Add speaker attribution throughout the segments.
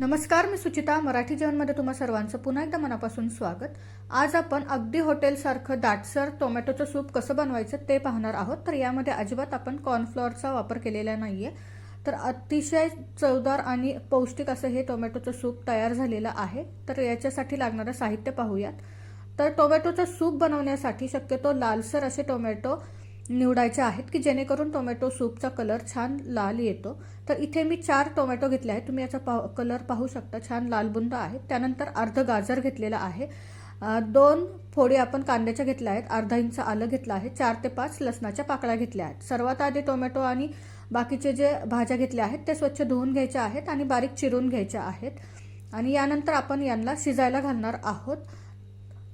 Speaker 1: नमस्कार मी सुचिता मराठी जेवणमध्ये तुम्हा सर्वांचं पुन्हा एकदा मनापासून स्वागत. आज आपण अगदी हॉटेलसारखं दाटसर टोमॅटोचं सूप कसं बनवायचं ते पाहणार आहोत. तर यामध्ये अजिबात आपण कॉर्नफ्लॉवरचा वापर केलेला नाही आहे तर अतिशय चवदार आणि पौष्टिक असं हे टोमॅटोचं सूप तयार झालेलं आहे. तर याच्यासाठी लागणारं साहित्य पाहूयात. तर टोमॅटोचं सूप बनवण्यासाठी शक्यतो लालसर असे टोमॅटो निवडायच्या आहेत की जेणेकरून टोमॅटो सूपचा कलर छान लाल येतो. तर इथे मी चार टोमॅटो घेतले आहेत. तुम्ही याचा पा कलर पाहू शकता. छान लालबुंद आहे त्यानंतर अर्ध गाजर घेतलेला आहे. दोन फोडी आपण कांद्याच्या घेतल्या आहेत. अर्धा इंच आलं घेतलं आहे. चार ते पाच लसणाच्या पाकळ्या घेतल्या आहेत. सर्वात आधी टोमॅटो आणि बाकीचे जे भाज्या घेतल्या आहेत ते स्वच्छ धुवून घ्यायच्या आहेत आणि बारीक चिरून घ्यायच्या आहेत. आणि यानंतर आपण यांना शिजायला घालणार आहोत.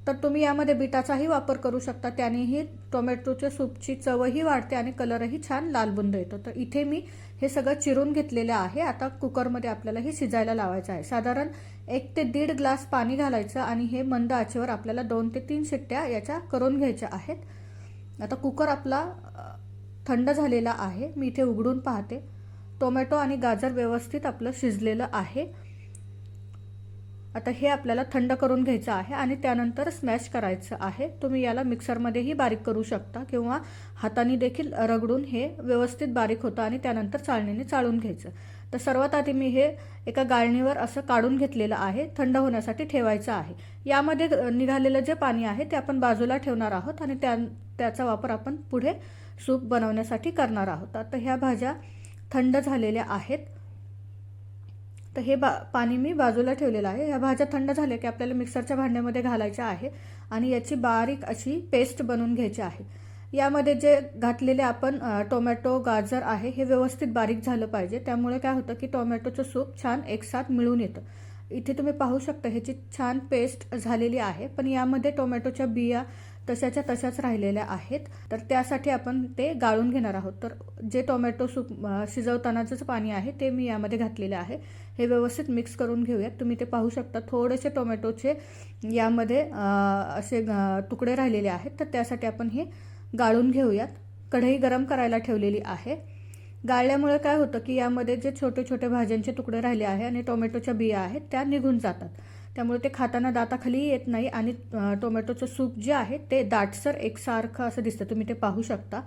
Speaker 1: तर तुम्ही यामध्ये बिटाचाही वापर करू शकता. त्यानेही टोमॅटोच्या सूपची चवही वाढते आणि कलरही छान लालबुंद येतो. तर इथे मी हे सगळं चिरून घेतलेलं आहे. आता कुकरमध्ये आपल्याला हे शिजायला लावायचं आहे. साधारण एक ते दीड ग्लास पाणी घालायचं आणि हे मंद आचेवर आपल्याला दोन ते तीन शिट्ट्या याच्या करून घ्यायच्या आहेत. आता कुकर आपला थंड झालेला आहे. मी इथे उघडून पाहते. टोमॅटो आणि गाजर व्यवस्थित आपलं शिजलेलं आहे. आता हे आपल्याला थंड करून घ्यायचं आहे आणि त्यानंतर स्मॅश करायचं आहे. तुम्ही याला मिक्सरमध्येही बारीक करू शकता किंवा हाताने देखील रगडून हे व्यवस्थित बारीक होतं आणि त्यानंतर चाळणीने चाळून घ्यायचं. तर सर्वात आधी मी हे एका गाळणीवर असं काढून घेतलेलं आहे थंड होण्यासाठी ठेवायचं आहे. यामध्ये निघालेलं जे पाणी आहे ते आपण बाजूला ठेवणार आहोत आणि त्या त्याचा वापर आपण पुढे सूप बनवण्यासाठी करणार आहोत. आता ह्या भाज्या थंड झालेल्या आहेत. तर हे बा पाणी मी बाजूला ठेवलेलं आहे. ह्या भाज्या थंड झाल्या की आपल्याला मिक्सरच्या भांड्यामध्ये घालायच्या आहे आणि याची बारीक अशी पेस्ट बनवून घ्यायची आहे. यामध्ये जे घातलेले आपण टोमॅटो गाजर आहे हे व्यवस्थित बारीक झालं पाहिजे. त्यामुळे काय होतं की टोमॅटोचं सूप छान एकसाथ मिळून येतं. इथे तुम्ही पाहू शकता ह्याची छान पेस्ट झालेली आहे. पण यामध्ये टोमॅटोच्या बिया तशाच्या तशाच राहिलेल्या आहेत. तर त्यासाठी आपण ते गाळून घेणार आहोत. तर जे टोमॅटो सूप अ, शिजवतानाचं पाणी आहे ते मी यामध्ये घातलेलं आहे. हे व्यवस्थित मिक्स करून घेऊयात. तुम्ही ते पाहू शकता. थोडेसे टोमॅटोचे यामध्ये असे तुकडे राहिलेले आहेत. तर त्यासाठी आपण हे गाळून घेऊयात. कढई गरम करायला ठेवलेली आहे. गाळल्यामुळे काय होतं की यामध्ये जे छोटे छोटे भाज्यांचे तुकडे राहिले आहे आणि टोमॅटोच्या बिया आहेत त्या निघून जातात. त्यामुळे ते खाताना दाताखाली येत नाही आणि टोमॅटोचं सूप जे आहे ते दाटसर एकसारखं असं दिसतं. तुम्ही ते पाहू शकता.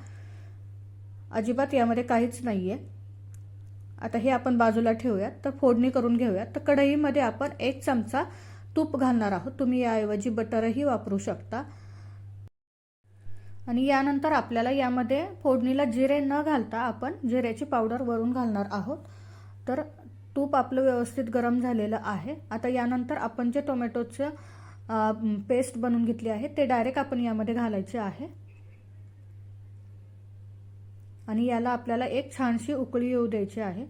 Speaker 1: अजिबात यामध्ये काहीच नाही आहे आता हे आपण बाजूला ठेवूयात. तर फोडणी करून घेऊयात. तर कढईमध्ये आपण एक चमचा तूप घालणार आहोत. तुम्ही याऐवजी बटरही वापरू शकता. आणि यानंतर आपल्याला यामध्ये फोडणीला जिरे न घालता आपण जिऱ्याची पावडर वरून घालणार आहोत. तर तूप आपलं व्यवस्थित गरम झालेलं आहे. आता यानंतर आपण जे टोमॅटोचं पेस्ट बनवून घेतली आहे ते डायरेक्ट आपण यामध्ये घालायचे आहे. आणि याला आपल्याला एक छानशी उकळी येऊ द्यायची आहे.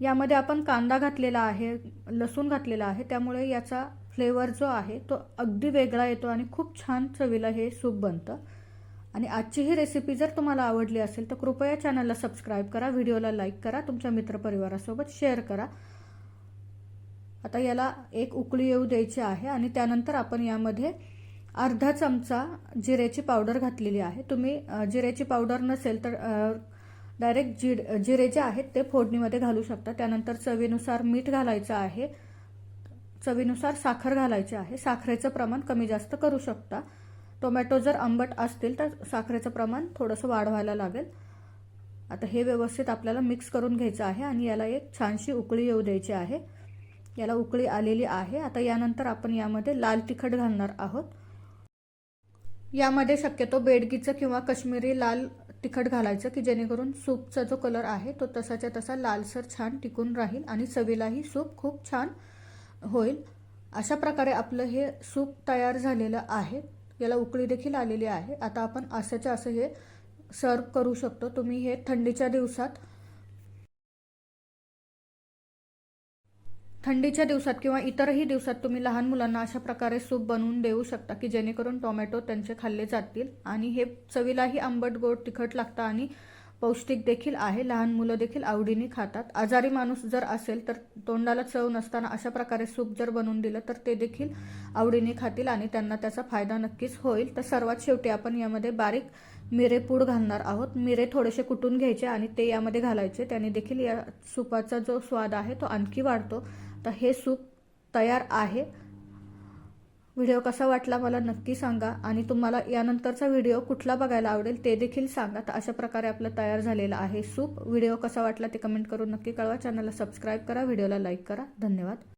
Speaker 1: यामध्ये आपण कांदा घातलेला आहे लसूण घातलेला आहे त्यामुळे याचा फ्लेवर जो आहे तो अगदी वेगळा येतो आणि खूप छान चवीला हे सूप बनतं. आणि आजची ही रेसिपी जर तुम्हाला आवडली असेल तर कृपया चॅनलला सबस्क्राईब करा व्हिडिओला लाईक करा तुमच्या मित्रपरिवारासोबत शेअर करा. आता याला एक उकळी येऊ द्यायची आहे आणि त्यानंतर आपण यामध्ये अर्धा चमचा जिऱ्याची पावडर घातलेली आहे. तुम्ही जिऱ्याची पावडर नसेल तर डायरेक्ट जि जिरे जे आहेत ते फोडणीमध्ये घालू शकता. त्यानंतर चवीनुसार मीठ घालायचं आहे. चवीनुसार साखर घालायची आहे. साखरेचं प्रमाण कमी जास्त करू शकता. टोमॅटो जर आंबट असतील तर साखरेचं प्रमाण थोडंसं वाढवायला लागेल. आता हे व्यवस्थित आपल्याला मिक्स करून घ्यायचं आहे आणि याला एक छानशी उकळी येऊ द्यायची आहे. याला उकळी आलेली आहे. आता यानंतर आपण यामध्ये लाल तिखट घालणार आहोत. यामध्ये शक्यतो बेडगीचं किंवा कश्मीरी लाल तिखट घालायचं की जेणेकरून सूपचा जो कलर आहे तो तसाच्या तसा लालसर छान टिकून राहील आणि चवीलाही सूप खूप छान होईल. अशा प्रकारे आपलं हे सूप तयार झालेलं आहे. याला उकळी देखील आलेली आहे. आता आपण असंच्या असं हे सर्व करू शकतो. तुम्ही हे थंडीच्या दिवसात थंडीच्या दिवसात किंवा इतरही दिवसात तुम्ही लहान मुलांना अशा प्रकारे सूप बनवून देऊ शकता की जेणेकरून टोमॅटो त्यांचे खाल्ले जातील. आणि हे चवीलाही आंबट गोड तिखट लागतं आणि पौष्टिक देखील आहे लहान मुलं देखील आवडीने खातात. आजारी माणूस जर असेल तर तोंडाला चव नसताना अशा प्रकारे सूप जर बनवून दिलं तर ते देखील आवडीने खातील आणि त्यांना त्याचा फायदा नक्कीच होईल. तर सर्वात शेवटी आपण यामध्ये बारीक मिरे पूड घालणार आहोत. मिरे थोडेसे कुटून घ्यायचे आणि ते यामध्ये घालायचे. त्याने देखील या सूपाचा जो स्वाद आहे तो आणखी वाढतो. तर हे सूप तयार आहे. व्हिडिओ कसा वाटला मला नक्की सांगा आणि तुम्हाला यानंतरचा व्हिडिओ कुठला बघायला आवडेल ते देखील सांगा. तर अशा प्रकारे आपलं तयार झालेलं आहे सूप. व्हिडिओ कसा वाटला ते कमेंट करून नक्की कळवा. चॅनलला सबस्क्राईब करा. व्हिडिओला लाईक करा. धन्यवाद.